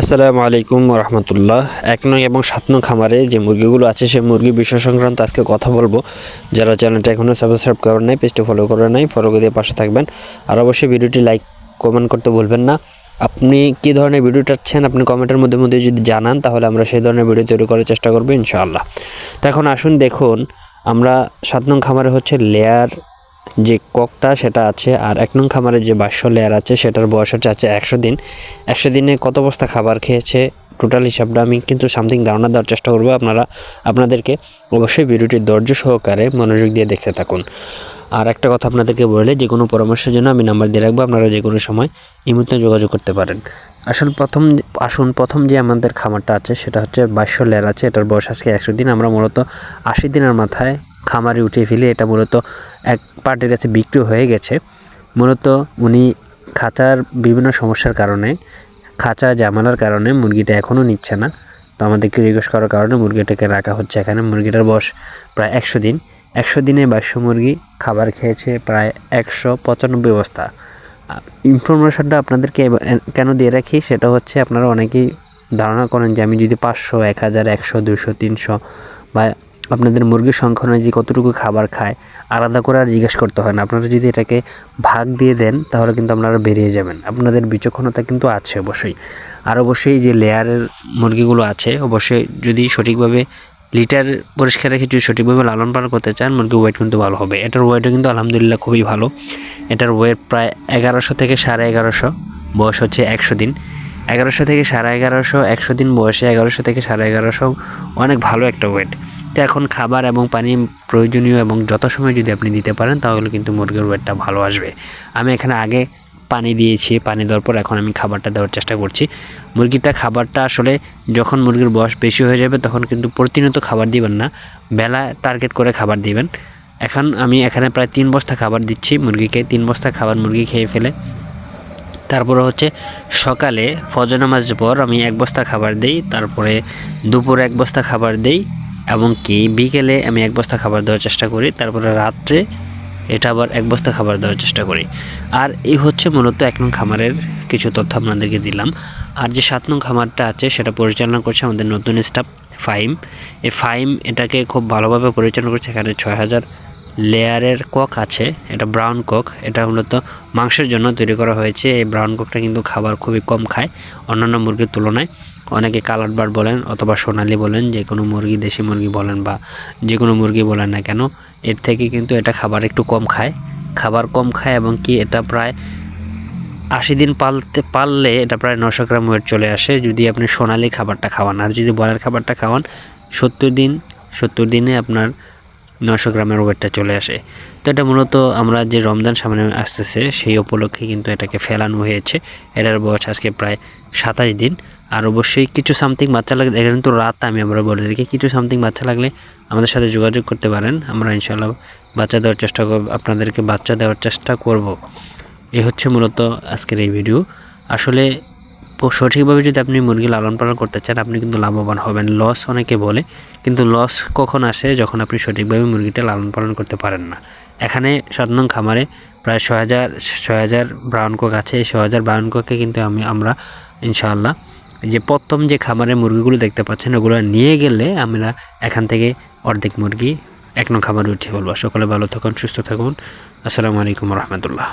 আসসালামু আলাইকুম রহমতুল্লাহ এক নং এবং সাত নং খামারে যে মুরগিগুলো আছে, সেই মুরগি বিষয় সংক্রান্ত আজকে কথা বলব। যারা চ্যানেলটা এখনও সাবস্ক্রাইব করেন নাই, পেজটা ফলো করে নাই ফলো করে দিয়ে পাশে থাকবেন। আর অবশ্যই ভিডিওটি লাইক কমেন্ট করতে ভুলবেন না। আপনি কী ধরনের ভিডিও চাচ্ছেন, আপনি কমেন্টের মধ্যে মধ্যে যদি জানান, তাহলে আমরা সেই ধরনের ভিডিও তৈরি করার চেষ্টা করব ইনশাআল্লাহ। তো এখন আসুন, দেখুন, আমরা সাত নং খামারে হচ্ছে লেয়ার যে ককটা সেটা আছে আর এক নং খামারের যে বাস্য লেয়ার আছে সেটার বয়স হচ্ছে আছে একশো দিন। একশো দিনে কত বস্তা খাবার খেয়েছে? টোটাল হিসাবটা আমি কিন্তু সামথিং ধারণা দেওয়ার চেষ্টা করব। আপনারা, আপনাদেরকে অবশ্যই ভিডিওটি ধৈর্য সহকারে মনোযোগ দিয়ে দেখতে থাকুন। আর একটা কথা আপনাদেরকে বলে, যে কোনো পরামর্শের জন্য আমি নাম্বার দিয়ে রাখব, আপনারা যে কোনো সময় এই মুহূর্তে যোগাযোগ করতে পারেন। আসল প্রথম আসুন, প্রথম যে আমাদের খামারটা আছে সেটা হচ্ছে বাইশশো লেয়ার আছে, এটার বয়স আজকে একশো দিন। আমরা মূলত আশি দিনের মাথায় খামারে উঠিয়ে ফেলে, এটা মূলত এক পার্টির কাছে বিক্রি হয়ে গেছে। মূলত উনি খাঁচার বিভিন্ন সমস্যার কারণে, খাঁচা জামালার কারণে মুরগিটা এখনও নিচ্ছে না। তো আমাদেরকে রিকোয়েস্ট করার কারণে মুরগিটাকে রাখা হচ্ছে। এখানে মুরগিটার বয়স প্রায় একশো দিন। একশো দিনে বাইশশো মুরগি খাবার খেয়েছে প্রায় একশো পঁচানব্বই বস্তা। ইনফরমেশনটা আপনাদেরকে কেন দিয়ে রাখি সেটা হচ্ছে আপনারা অনেকেই ধারণা করেন যে আমি যদি পাঁচশো, এক হাজার, একশো, দুশো, তিনশো বা আপনাদের মুরগির সংখ্যা অনুযায়ী কতটুকু খাবার খায়, আলাদা করে আর জিজ্ঞেস করতে হয় না। আপনারা যদি এটাকে ভাগ দিয়ে দেন, তাহলে কিন্তু আপনারা বেরিয়ে যাবেন। আপনাদের বিচক্ষণতা কিন্তু আছে অবশ্যই। আর অবশ্যই যে লেয়ারের মুরগিগুলো আছে, অবশ্যই যদি সঠিকভাবে লিটার পরিষ্কার রেখে যদি সঠিকভাবে লালন পালন করতে চান, মুরগির ওয়েট কিন্তু ভালো হবে। এটার ওয়েটও কিন্তু আলহামদুলিল্লাহ খুবই ভালো। এটার ওয়েট প্রায় এগারোশো থেকে সাড়ে এগারোশো, বয়স হচ্ছে একশো দিন। এগারোশো থেকে সাড়ে এগারোশো, একশো দিন বয়সে এগারোশো থেকে সাড়ে এগারোশো, অনেক ভালো একটা ওয়েট তো এখন খাবার এবং পানি প্রয়োজনীয় এবং যথাসময়ে যদি আপনি দিতে পারেন, তাহলে কিন্তু মুরগির ওয়েটটা ভালো আসবে। আমি এখানে আগে পানি দিয়েছি, পানি দেওয়ার পর এখন আমি খাবারটা দেওয়ার চেষ্টা করছি। মুরগিটা খাবারটা আসলে যখন মুরগির বয়স বেশি হয়ে যাবে, তখন কিন্তু প্রতিনিয়ত খাবার দিবেন না। বেলা টার্গেট করে খাবার দিবেন। এখন আমি এখানে প্রায় তিন বস্তা খাবার দিচ্ছি মুরগিকে। তিন বস্তা খাবার মুরগি খেয়ে ফেলে। তারপরে হচ্ছে সকালে ফজর নামাজের পর আমি এক বস্তা খাবার দেই, তারপরে দুপুরে এক বস্তা খাবার দেই। এবং কি বিকেলে আমি এক বস্তা খাবার দেওয়ার চেষ্টা করি, তারপরে রাত্রে এটা আবার এক বস্তা খাবার দেওয়ার চেষ্টা করি। আর এই হচ্ছে মূলত এক নং খামারের কিছু তথ্য আপনাদেরকে দিলাম। আর যে সাত নং খামারটা আছে, সেটা পরিচালনা করছে আমাদের নতুন স্টাফ ফাইম এই ফাইম এটাকে খুব ভালোভাবে পরিচালনা করছে। এখানে ছয় হাজার লেয়ারের কক আছে, এটা ব্রাউন কক। এটা মূলত মাংসের জন্য তৈরি করা হয়েছে। এই ব্রাউন কোকটা কিন্তু খাবার খুবই কম খায়, অন্যান্য মুরগির তুলনায়। অনেকে কালার বার্ড বলেন অথবা সোনালি বলেন, যে কোনো মুরগি, দেশি মুরগি বলেন বা যে কোনো মুরগি বলেন না কেন, এর থেকে কিন্তু এটা খাবার একটু কম খায়। খাবার কম খায় এবং কি এটা প্রায় আশি দিন পালতে পারলে এটা প্রায় নশো গ্রাম ওয়েট চলে আসে যদি আপনি সোনালি খাবারটা খাওয়ান। আর যদি বয়ার খাবারটা খাওয়ান, সত্তর দিন, সত্তর দিনে আপনার নশো গ্রামের ওয়েটটা চলে আসে। তো এটা মূলত আমরা যে রমজান সামনে আসতেছে, সেই উপলক্ষে কিন্তু এটাকে ফেলানো হয়েছে। এটার বয়স আজকে প্রায় সাতাশ দিন। আর অবশ্যই কিছু সামথিং বাচ্চা লাগলে এটা কিন্তু রাত, আমি আমরা বলে রেখে কিছু সামথিং বাচ্চা লাগলে আমাদের সাথে যোগাযোগ করতে পারেন। আমরা ইনশাল্লাহ বাচ্চা দেওয়ার চেষ্টা করব, আপনাদেরকে বাচ্চা দেওয়ার চেষ্টা করব। এই হচ্ছে মূলত আজকের এই ভিডিও আসলে সঠিকভাবে যদি আপনি মুরগি লালন পালন করতে চান, আপনি কিন্তু লাভবান হবেন। লস অনেকে বলে, কিন্তু লস কখন আসে? যখন আপনি সঠিকভাবে মুরগিটা লালন পালন করতে পারেন না। এখানে নং খামারে প্রায় ছয় হাজার ছয় হাজার ব্রাউন কক আছে। এই ছয় হাজার ব্রাউন কোককে কিন্তু আমি, আমরা ইনশাআল্লাহ যে প্রথম যে খামারে মুরগিগুলো দেখতে পাচ্ছেন, ওগুলো নিয়ে গেলে আমরা এখান থেকে অর্ধেক মুরগি এক নং খামারে উঠে বলব। সকলে ভালো থাকুন, সুস্থ থাকুন। আসসালামু আলাইকুম রহমতুল্লাহ।